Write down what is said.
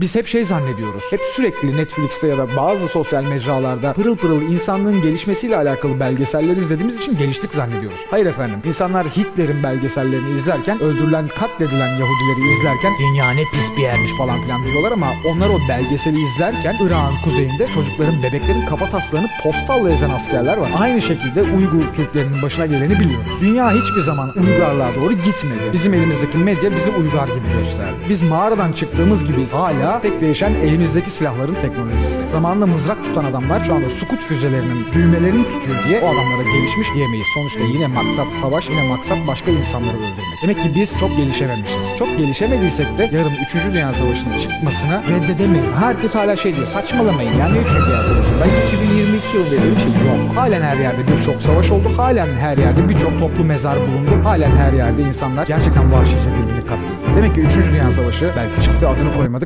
Biz hep şey zannediyoruz. Hep sürekli Netflix'te ya da bazı sosyal mecralarda pırıl pırıl insanlığın gelişmesiyle alakalı belgeselleri izlediğimiz için geliştik zannediyoruz. Hayır efendim. İnsanlar Hitler'in belgesellerini izlerken, öldürülen, katledilen Yahudileri izlerken dünya ne pis bir yermiş falan filan diyorlar ama onlar o belgeseli izlerken Irak'ın kuzeyinde çocukların, bebeklerin kafa taslarını postalla ezen askerler var. Aynı şekilde Uygur Türklerinin başına geleni biliyoruz. Dünya hiçbir zaman uygarlığa doğru gitmedi. Bizim elimizdeki medya bizi uygar gibi gösterdi. Biz mağaradan çıktığımız gibi hala tek değişen elimizdeki silahların teknolojisi. Zamanında mızrak tutan adamlar şu anda sukut füzelerinin düğmelerini tutuyor diye o adamlara gelişmiş diyemeyiz. Sonuçta yine maksat savaş, yine maksat başka insanları öldürmek. Demek ki biz çok gelişememişiz. Çok gelişemediysek de yarın 3. Dünya Savaşı'nın çıkmasını reddedemeyiz. Herkes hala şey diyor, saçmalamayın yani ne 3. Dünya Savaşı? Ben 2022 yıl dediğim şey yok. Halen her yerde birçok savaş oldu. Halen her yerde birçok toplu mezar bulundu. Halen her yerde insanlar gerçekten vahşice birbirini katlediyor. Demek ki 3. Dünya Savaşı belki çıktı adını koymadık